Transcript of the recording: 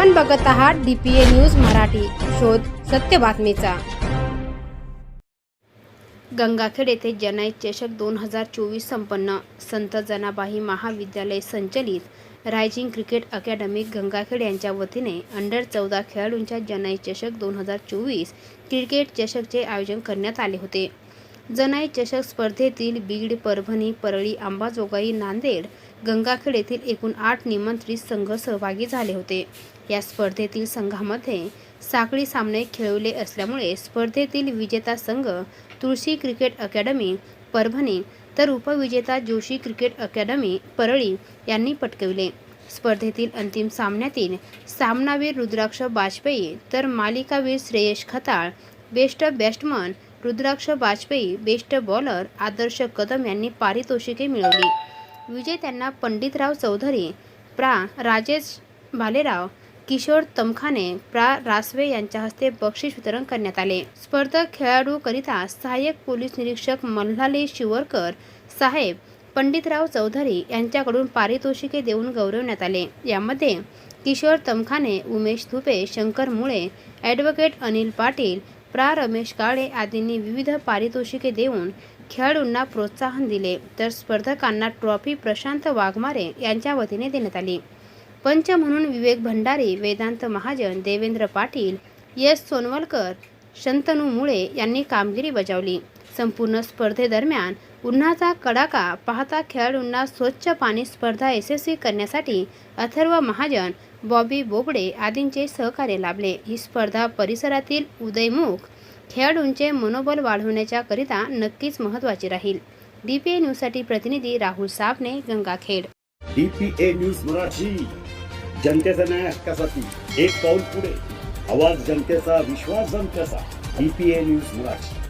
आपण बघत आहात डीपीए न्यूज मराठी. शोध सत्य बातमीचा. गंगाखेड येथे जनैत चषक दोन हजार चोवीस संपन्न. संत जनाबाई महाविद्यालय संचलित. रायझिंग क्रिकेट अकॅडमी गंगाखेड यांच्या वतीने अंडर चौदा खेळाडूंच्या जनैत चषक दोन हजार चोवीस क्रिकेट चषकचे आयोजन करण्यात आले होते. जनाई चषक स्पर्धेतील बीड परभणी परळी अंबाजोगाई नांदेड गंगाखेड येथील एकूण आठ निमंत्रित संघ सहभागी झाले होते. या स्पर्धेतील संघामध्ये साखळी सामने खेळवले असल्यामुळे स्पर्धेतील विजेता संघ तुळशी क्रिकेट अकॅडमी परभणी तर उपविजेता जोशी क्रिकेट अकॅडमी परळी यांनी पटकविले. स्पर्धेतील अंतिम सामन्यातील सामनावीर रुद्राक्ष बाजपेयी तर मालिकावीर Shreyash Khatal best batsman Rudraksh Bajpai best bowler Adarsh Kadam यांनी पारितोषिके मिळवली. विजेत्यांना पंडितराव चौधरी प्रा. राजेश भालेराव किशोर तमखाने प्रा. रासवे यांच्या हस्ते बक्षीस वितरण करण्यात आले. स्पर्धक खेळाडूकरिता सहाय्यक पोलीस निरीक्षक मल्हारी शिवरकर साहेब पंडितराव चौधरी यांच्याकडून पारितोषिके देऊन गौरवण्यात आले. यामध्ये किशोर तमखाने उमेश धुपे शंकर मुळे ॲडव्होकेट अनिल पाटील प्रा. रमेश काळे आदींनी विविध पारितोषिके देऊन खेळाडूंना प्रोत्साहन दिले. तर स्पर्धकांना ट्रॉफी प्रशांत वाघमारे यांच्या वतीने देण्यात आली. पंच म्हणून विवेक भंडारी वेदांत महाजन देवेंद्र पाटील यस सोनवलकर शंतनू मुळे यांनी कामगिरी बजावली. संपूर्ण स्पर्धेदरम्यान उन्हाचा कडाका पाहता खेळाडूंना स्वच्छ पाणी स्पर्धा यशस्वी करण्यासाठी अथर्व महाजन बॉबी बोबडे आदींचे सहकार्य लाभले. ही स्पर्धा परिसरातील उदयमुख खेळाडूंचे मनोबल वाढवण्याच्याकरिता नक्कीच महत्त्वाची राहील. डी पी ए न्यूजसाठी प्रतिनिधी Rahul Sabne Gangakhed. DPA news Marathi. जनतेचा न्याय हक्कासाठी एक पाऊल पुढे. आवाज जनतेचा विश्वास जनतेचा. DPA news Marathi.